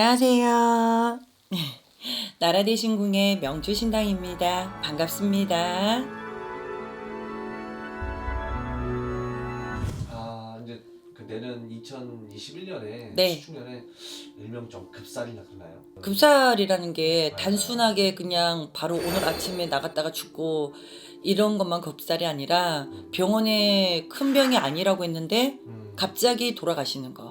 안녕하세요. 나라대신궁의 명주신당입니다. 반갑습니다. 아 이제 그 내년 2021년에 네. 시축년에 일명 좀 급살이나 그러나요? 급살이라는 게 단순하게 그냥 바로 오늘 아침에 나갔다가 죽고 이런 것만 급살이 아니라 병원에 큰 병이 아니라고 했는데 음. 갑자기 돌아가시는 거.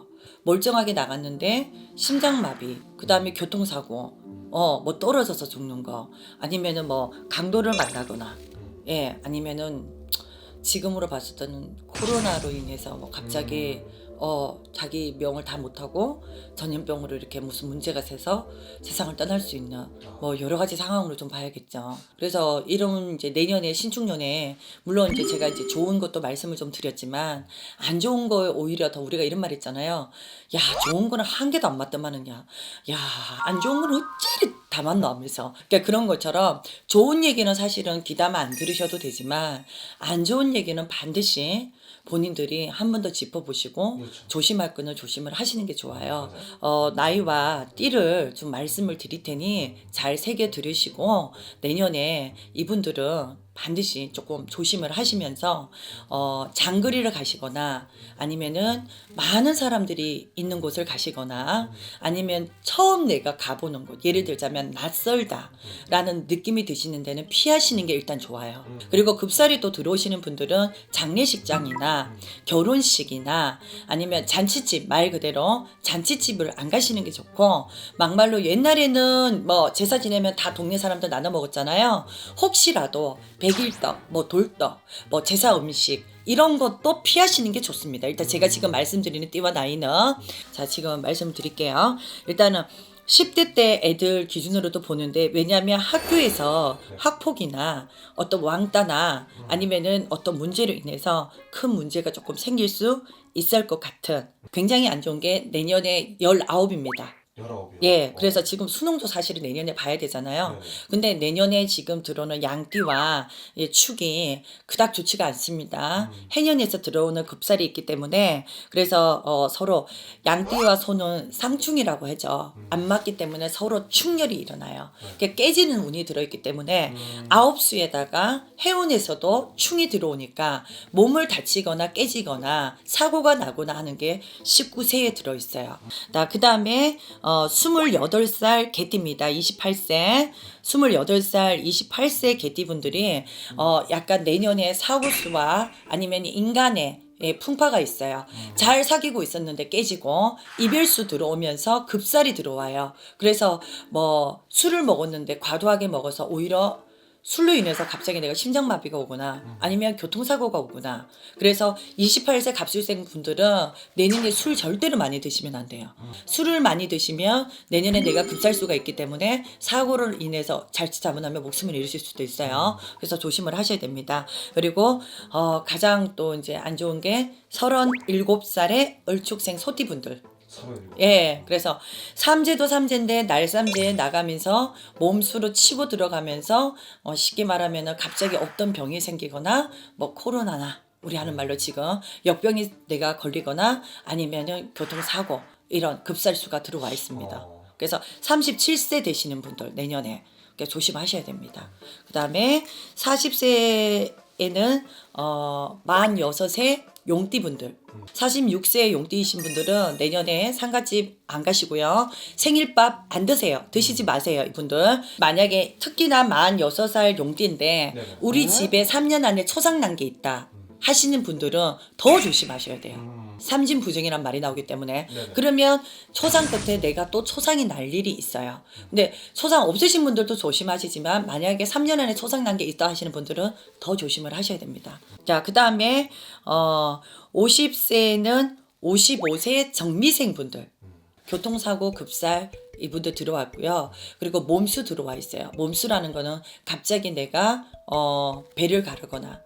멀쩡하게 나갔는데 심장마비, 그 다음에 교통사고, 어, 뭐 떨어져서 죽는 거. 아니면은 뭐 강도를 만나거나, 음. 예, 아니면은 지금으로 봤을 때는 코로나로 인해서 뭐 갑자기 어 자기 명을 다 못하고 전염병으로 이렇게 무슨 문제가 생겨서 세상을 떠날 수 있는 뭐 여러 가지 상황으로 좀 봐야겠죠. 그래서 이런 이제 내년에 신축년에 물론 이제 제가 이제 좋은 것도 말씀을 좀 드렸지만 안 좋은 거에 오히려 더 우리가 이런 말 있잖아요. 야 좋은 거는 한 개도 안 맞더만은야. 야안 좋은 건 어찌 다 맞나 하면서 그러니까 그런 것처럼 좋은 얘기는 사실은 귀담아 안 들으셔도 되지만 안 좋은 얘기는 반드시 본인들이 한 번 더 짚어보시고 그렇죠. 조심할 거는 조심을 하시는 게 좋아요. 맞아요. 어, 나이와 띠를 좀 말씀을 드릴 테니 잘 새겨 들으시고 내년에 이분들은 반드시 조금 조심을 하시면서 어, 장거리를 가시거나 아니면은 많은 사람들이 있는 곳을 가시거나 아니면 처음 내가 가보는 곳 예를 들자면 낯설다라는 느낌이 드시는 데는 피하시는 게 일단 좋아요. 그리고 급살이 또 들어오시는 분들은 장례식장이나 결혼식이나 아니면 잔치집 말 그대로 잔치집을 안 가시는 게 좋고 막말로 옛날에는 뭐 제사 지내면 다 동네 사람들 나눠 먹었잖아요. 혹시라도 백일떡, 뭐 돌떡, 뭐 제사 음식 이런 것도 피하시는 게 좋습니다. 일단 제가 지금 말씀드리는 띠와 나이는 자 지금 말씀드릴게요. 일단은 10대 때 애들 기준으로도 보는데 왜냐하면 학교에서 학폭이나 어떤 왕따나 아니면은 어떤 문제로 인해서 큰 문제가 조금 생길 수 있을 것 같은 굉장히 안 좋은 게 내년에 19입니다. 열아홉이요. 예, 어. 그래서 지금 수능도 사실은 내년에 봐야 되잖아요. 네네. 근데 내년에 지금 들어오는 양띠와 예, 축이 그닥 좋지가 않습니다. 음. 해년에서 들어오는 급살이 있기 때문에 그래서 어, 서로 양띠와 소는 상충이라고 하죠. 음. 안 맞기 때문에 서로 충렬이 일어나요. 그러니까 깨지는 운이 들어있기 때문에 음. 아홉 수에다가 해운에서도 충이 들어오니까 몸을 다치거나 깨지거나 사고가 나거나 하는 게 19세에 들어있어요. 나 그다음에 어 28살 개띠입니다. 28세. 28살, 28세 개띠분들이 어 약간 내년에 사고수와 아니면 인간의 예, 풍파가 있어요. 잘 사귀고 있었는데 깨지고 이별수 들어오면서 급살이 들어와요. 그래서 뭐 술을 먹었는데 과도하게 먹어서 오히려 술로 인해서 갑자기 내가 심장마비가 오거나 아니면 교통사고가 오거나 그래서 28세 갑술생 분들은 내년에 술 절대로 많이 드시면 안 돼요. 술을 많이 드시면 내년에 내가 급살수가 있기 때문에 사고를 인해서 잘못 잘못하면 목숨을 잃으실 수도 있어요. 그래서 조심을 하셔야 됩니다. 그리고 어, 가장 또 이제 안 좋은 게 37살의 을축생 소띠분들. 예, 그래서 삼재도 삼재인데 날삼재에 나가면서 몸수로 치고 들어가면서 어, 쉽게 말하면은 갑자기 없던 병이 생기거나 뭐 코로나나 우리 하는 말로 지금 역병이 내가 걸리거나 아니면은 교통사고 이런 급살수가 들어와 있습니다. 어. 그래서 37세 되시는 분들 내년에 그러니까 조심하셔야 됩니다. 그 다음에 40세에는 어 46세 용띠분들 46세 용띠이신 분들은 내년에 상가집 안 가시고요. 생일밥 안 드세요. 드시지 마세요, 이분들. 만약에 특히나 46살 용띠인데 네네. 우리 집에 3년 안에 초상 난 게 있다 하시는 분들은 더 조심하셔야 돼요. 음. 삼진 부정이란 말이 나오기 때문에 네네. 그러면 초상 끝에 내가 또 초상이 날 일이 있어요. 근데 초상 없으신 분들도 조심하시지만 만약에 3년 안에 초상 난 게 있다 하시는 분들은 더 조심을 하셔야 됩니다. 자, 그다음에 어 50세는 55세 정미생 분들 교통사고 급살 이분들 들어왔고요. 그리고 몸수 들어와 있어요. 몸수라는 거는 갑자기 내가 어 배를 가르거나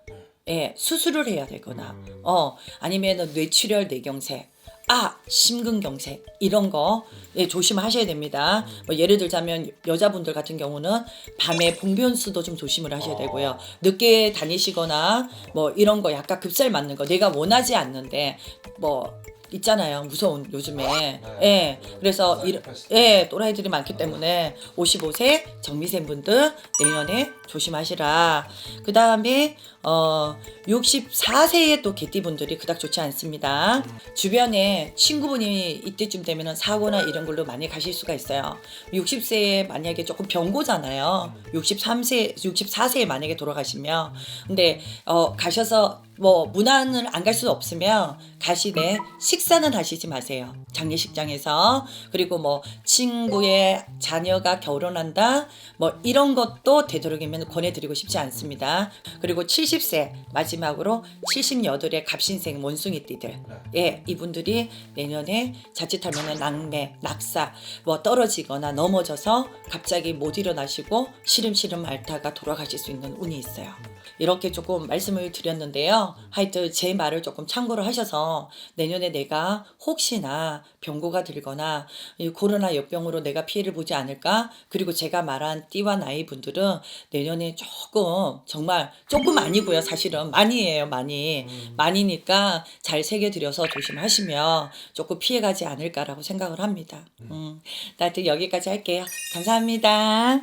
예, 수술을 해야 되거나 음. 어 아니면은 뇌출혈 뇌경색 아 심근경색 이런 거 예, 조심하셔야 됩니다. 뭐 예를 들자면 여자분들 같은 경우는 밤에 봉변수도 좀 조심을 하셔야 되고요. 늦게 다니시거나 뭐 이런 거 약간 급살 맞는 거 내가 원하지 않는데 뭐 있잖아요. 무서운 요즘에. 네. 예. 그래서 이 사이코패스. 예, 또라이들이 많기 때문에 55세 정미생 분들 내년에 조심하시라. 그 다음에 어 64세의 또 개띠 분들이 그닥 좋지 않습니다. 주변에 친구분이 이때쯤 되면은 사고나 이런 걸로 많이 가실 수가 있어요. 60세에 만약에 조금 병고잖아요. 63세, 64세에 만약에 돌아가시면 근데 어 가셔서 뭐 문안을 안 갈 수 없으면 가시되 식사는 하시지 마세요. 장례식장에서 그리고 뭐 친구의 자녀가 결혼한다 뭐 이런 것도 되도록이면 권해드리고 싶지 않습니다. 그리고 70세 마지막으로 78의 갑신생 원숭이띠들 예 이분들이 내년에 자칫하면 낙매 낙사 뭐 떨어지거나 넘어져서 갑자기 못 일어나시고 시름시름 앓다가 돌아가실 수 있는 운이 있어요. 이렇게 조금 말씀을 드렸는데요. 하여튼 제 말을 조금 참고를 하셔서 내년에 내가 혹시나 병고가 들거나 이 코로나 역병으로 내가 피해를 보지 않을까? 그리고 제가 말한 띠와 나이 분들은 내년에 조금 정말 조금 아니고요. 사실은 많이에요. 많이. 많이니까 잘 새겨 드려서 조심하시면 조금 피해 가지 않을까라고 생각을 합니다. 음, 나 하여튼 여기까지 할게요. 감사합니다.